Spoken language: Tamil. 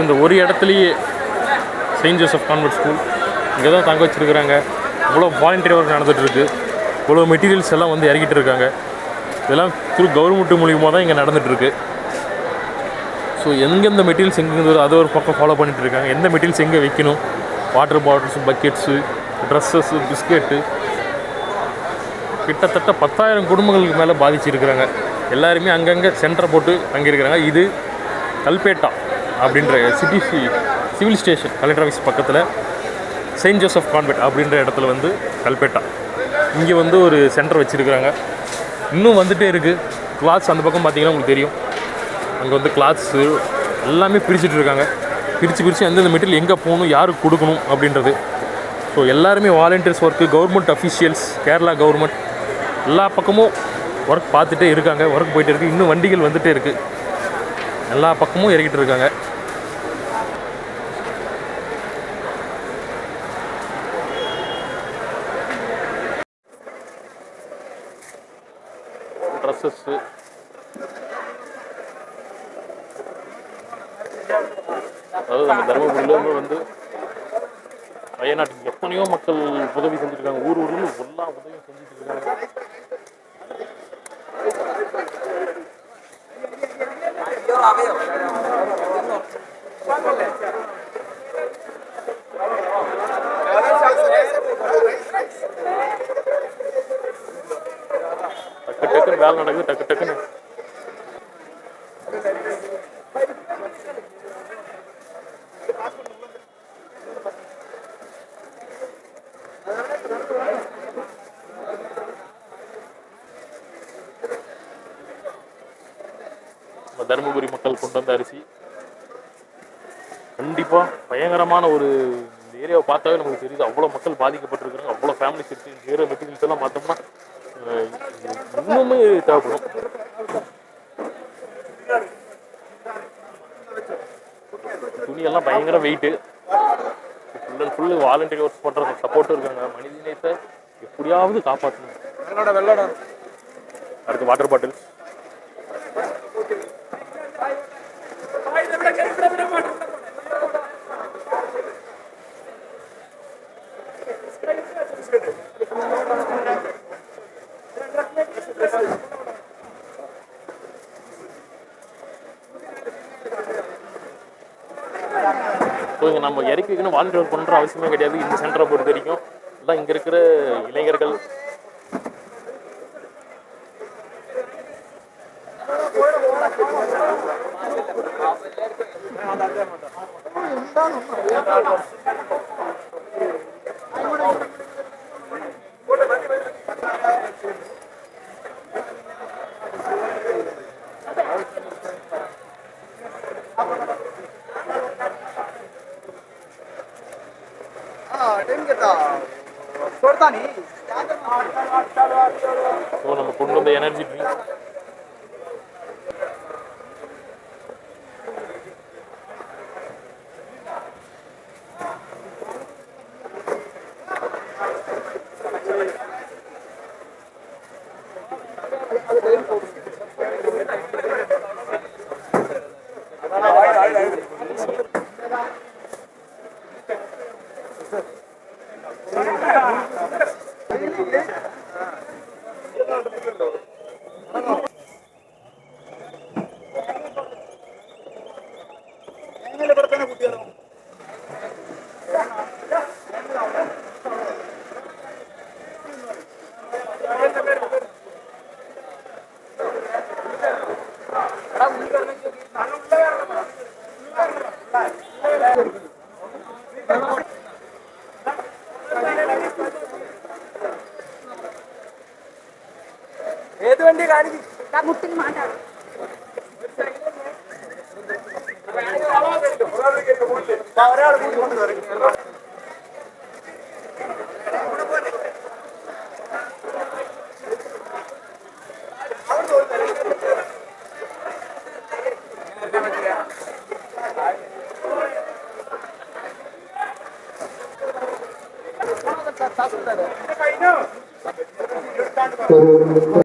இந்த ஒரு இடத்துலையே செயின்ட் ஜோசப் கான்வென்ட் ஸ்கூல் இங்கே தான் தங்க வச்சுருக்குறாங்க. இவ்வளோ வாலண்டியர் ஒர்க் நடந்துகிட்ருக்கு இவ்வளோ மெட்டீரியல்ஸ் எல்லாம் வந்து இறக்கிட்டு இருக்காங்க. இதெல்லாம் திரு கவர்மெண்ட்டு மூலியமாக தான் இங்கே நடந்துகிட்ருக்கு ஸோ எங்கெந்த மெட்டீரியல்ஸ் எங்கே அதை ஒரு பக்கம் ஃபாலோ பண்ணிகிட்டு இருக்காங்க எந்த மெட்டீரியல்ஸ் எங்கே வைக்கணும்? Water bottles buckets dresses biscuit கிட்டத்தட்ட பத்தாயிரம் குடும்பங்களுக்கு மேலே பாதிச்சிருக்கிறாங்க. எல்லாருமே அங்கங்கே சென்டரை போட்டு தங்கியிருக்கிறாங்க. இது கல்பேட்டா அப்படின்ற city civil station collector office பக்கத்தில் செயின்ட் ஜோசப் கான்வெட் அப்படின்ற இடத்துல வந்து கல்பேட்டா. இங்கே வந்து ஒரு சென்டர் வச்சுருக்கிறாங்க. இன்னும் வந்துகிட்டே இருக்குது கிளாஸ் அந்த பக்கம் பார்த்தீங்கன்னா உங்களுக்கு தெரியும். அங்கே வந்து கிளாத்ஸு எல்லாமே பிரிச்சுட்டு இருக்காங்க. பிரித்து பிரித்து எந்தெந்த மெட்டீரியல் எங்கே போகணும் யாருக்கு கொடுக்கணும் அப்படின்றது. ஸோ எல்லாருமே volunteers work government officials Kerala government எல்லா பக்கமும் ஒர்க் பார்த்துட்டே இருக்காங்க. ஒர்க் போயிட்டு இருக்குது இன்னும் வண்டிகள் வந்துகிட்டே இருக்குது எல்லா பக்கமும் இறக்கிட்டு இருக்காங்க. ட்ரெஸ்ஸஸ்ஸு அதாவது நம்ம தருமபுரியிலேருந்து வந்து வயநாட்டுக்கு எத்தனையோ மக்கள் உதவி செஞ்சுருக்காங்க ஊர் ஊரில் எல்லா உதவியும் செஞ்சுட்டு இருக்காங்க டக்கு டக்குன்னு வேலை நடக்குது டக்கு டக்குன்னு. நம்ம தருமபுரி மக்கள் கொண்டு வந்த அரிசி. கண்டிப்பாக பயங்கரமான ஒரு இந்த ஏரியாவை பார்த்தாவே நமக்கு தெரியுது. அவ்வளோ மக்கள் பாதிக்கப்பட்டிருக்காங்க அவ்வளோ ஃபேமிலிஸ் இருக்குது ஏரியா மெட்டீரியல்ஸ் எல்லாம் பார்த்தோம்னா இன்னுமே தேவைப்படும். துணியெல்லாம் பயங்கர weight full and full volunteer work பண்ணுற சப்போர்ட்டும் இருக்காங்க. மனிதநேயத்தை எப்படியாவது காப்பாற்றணும். அடுத்து வாட்டர் பாட்டில் ஸோ நம்ம இறக்கிக்கணும் வாலண்டியர் பண்ணுற அவசியமே கிடையாது. இந்த சென்டரை பொறுத்த வரைக்கும். எல்லாம் இங்கே இருக்கிற இளைஞர்கள். மாட்டேன் ஸோ நம்ம கொண்டு வந்த எனர்ஜி ഏത് വണ്ടി കാണിക്കും? മുട്ടിൽ മാറ്റാണ് ഒരാൾ കൂടി കൊണ്ട് പറയും Thank you.